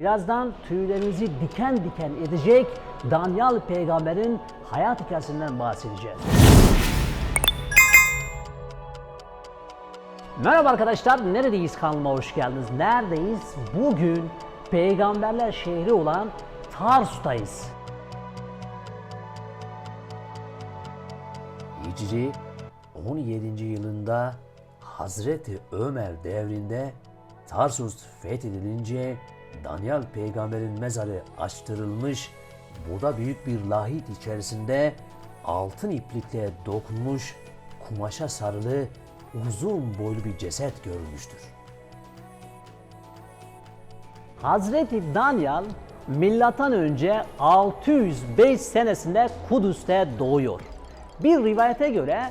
Birazdan tüylerinizi diken diken edecek Danyal peygamberin hayat hikayesinden bahsedeceğiz. Merhaba arkadaşlar, neredeyiz kanalıma hoş geldiniz. Neredeyiz? Bugün peygamberler şehri olan Tarsus'tayız. Hicri 17. yılında Hazreti Ömer devrinde Tarsus fethedilince Danyal peygamberin mezarı açtırılmış. Burada büyük bir lahit içerisinde altın iplikle dokunmuş kumaşa sarılı uzun boylu bir ceset görülmüştür. Hazreti Danyal milattan önce 605 senesinde Kudüs'te doğuyor. Bir rivayete göre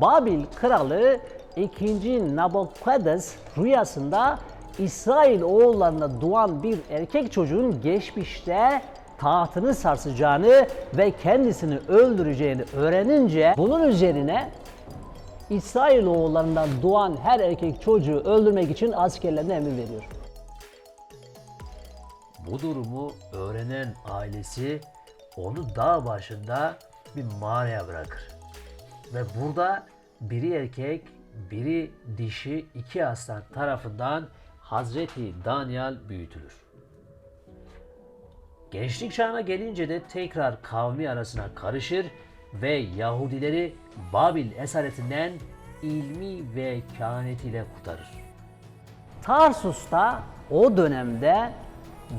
Babil kralı 2. Nabokadnes rüyasında İsrail oğullarına doğan bir erkek çocuğun geçmişte tahtını sarsacağını ve kendisini öldüreceğini öğrenince bunun üzerine İsrail oğullarından doğan her erkek çocuğu öldürmek için askerlerine emir veriyor. Bu durumu öğrenen ailesi onu dağ başında bir mağaraya bırakır. Ve burada biri erkek, biri dişi iki aslan tarafından Hazreti Danyal büyütülür. Gençlik çağına gelince de tekrar kavmi arasına karışır ve Yahudileri Babil esaretinden ilmi ve kehanetiyle kurtarır. Tarsus'ta o dönemde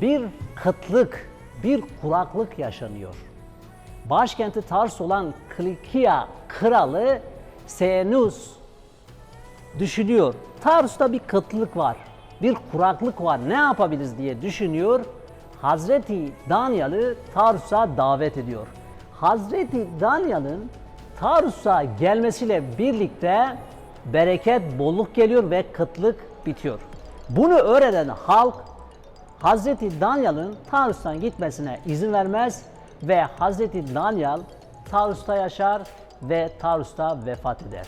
bir kıtlık, bir kuraklık yaşanıyor. Başkenti Tars olan Kilikia kralı Senus düşünüyor. Tarsus'ta bir kıtlık var, bir kuraklık var. Ne yapabiliriz diye düşünüyor. Hazreti Danyal'ı Tarsus'a davet ediyor. Hazreti Danyal'ın Tarsus'a gelmesiyle birlikte bereket, bolluk geliyor ve kıtlık bitiyor. Bunu öğrenen halk Hazreti Danyal'ın Tarsus'tan gitmesine izin vermez ve Hazreti Danyal Tarsus'ta yaşar ve Tarsus'ta vefat eder.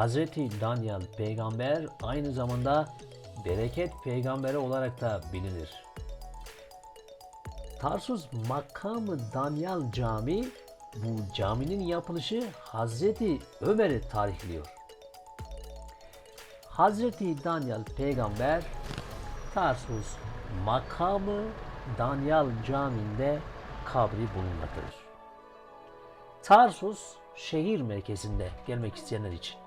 Hazreti Danyal peygamber aynı zamanda bereket peygamberi olarak da bilinir. Tarsus makamı Danyal Camii bu caminin yapılışı Hazreti Ömer'i tarihliyor. Hazreti Danyal peygamber Tarsus makamı Danyal Camii'nde kabri bulunmaktadır. Tarsus şehir merkezinde gelmek isteyenler için.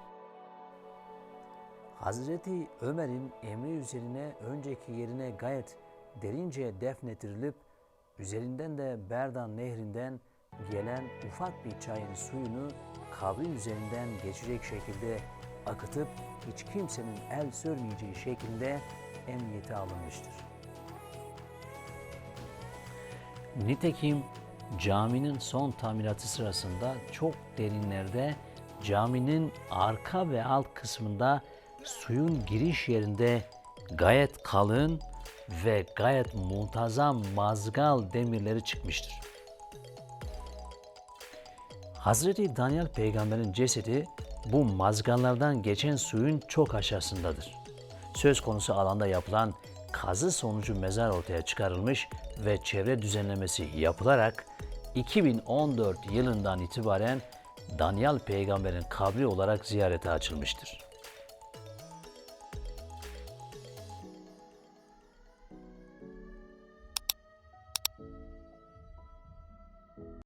Hazreti Ömer'in emri üzerine önceki yerine gayet derince defnettirilip üzerinden de Berdan nehrinden gelen ufak bir çayın suyunu kabrin üzerinden geçecek şekilde akıtıp hiç kimsenin el sürmeyeceği şekilde emniyete alınmıştır. Nitekim caminin son tamiratı sırasında çok derinlerde caminin arka ve alt kısmında suyun giriş yerinde gayet kalın ve gayet muntazam mazgal demirleri çıkmıştır. Hazreti Daniel peygamberin cesedi bu mazgallardan geçen suyun çok aşağısındadır. Söz konusu alanda yapılan kazı sonucu mezar ortaya çıkarılmış ve çevre düzenlemesi yapılarak 2014 yılından itibaren Daniel peygamberin kabri olarak ziyarete açılmıştır.